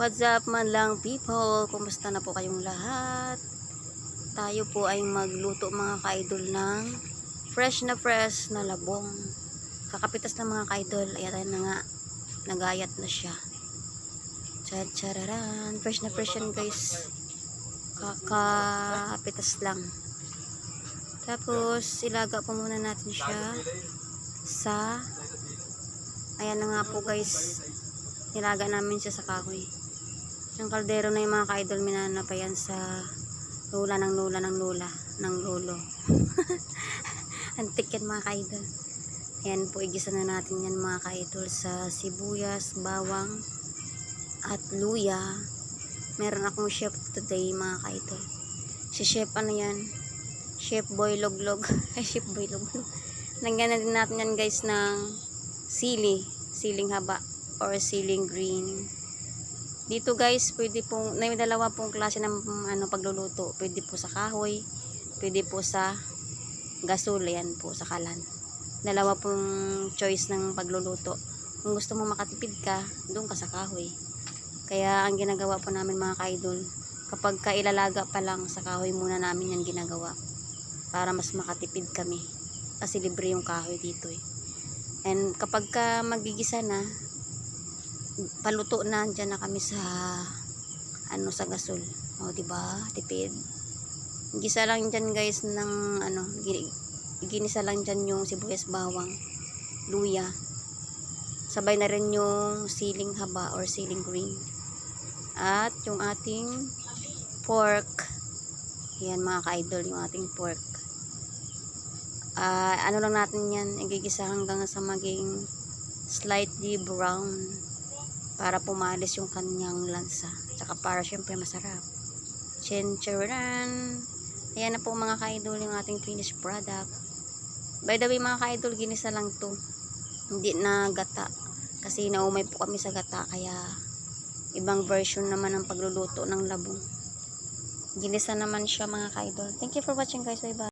What's up man lang people? Kumusta na po kayong lahat? Tayo po ay magluto mga ka-idol ng fresh na fresh na labong. Kakapitas na mga ka-idol. Ayan na nga. Nagayat na siya. Chachararan. Fresh na fresh yan guys. Kakapitas lang. Tapos, ilaga po muna natin siya sa ayan na nga po guys nilaga namin siya sa kahoy yung kaldero na yung mga ka-idol minana pa yan sa lula ng lula ng lula ng lolo. Antik yan mga ka-idol. Ayan po igisa na natin yan mga ka-idol sa sibuyas, bawang at luya. Meron akong chef today mga ka-idol. Si chef ano yan? Chef boy loglog. Ay chef boy loglog. Lagyan na din natin yan guys ng sili, siling haba or siling green. Dito guys, pwede pong, may dalawa pong klase ng ano, pagluluto. Pwede po sa kahoy, pwede po sa gasol, yan po, sa kalan. Dalawa pong choice ng pagluluto. Kung gusto mo makatipid ka, doon ka sa kahoy. Kaya ang ginagawa po namin mga ka-idol, kapag kailalaga pa lang sa kahoy muna namin yan ginagawa. Para mas makatipid kami kasi libre yung kahoy dito eh. And kapag ka magigisa na, paluto na dyan na kami sa ano sa gasol. O di ba? Tipid. Gisa lang dyan guys ng ano, gini- ginisa lang dyan yung sibuyas bawang, luya. Sabay na rin yung siling haba or siling green. At yung ating pork. Yan mga ka-idol yung ating pork ah ano lang natin yan, igigisa hanggang sa maging slightly brown para pumalis yung kanyang lansa. Tsaka para syempre masarap. Chinchuran. Ayan na po mga ka-idol yung ating finished product. By the way mga ka-idol, ginisa lang to. Hindi na gata. Kasi naumay po kami sa gata kaya ibang version naman ng pagluluto ng labong. Ginisa naman siya mga ka-idol. Thank you for watching guys. Bye bye.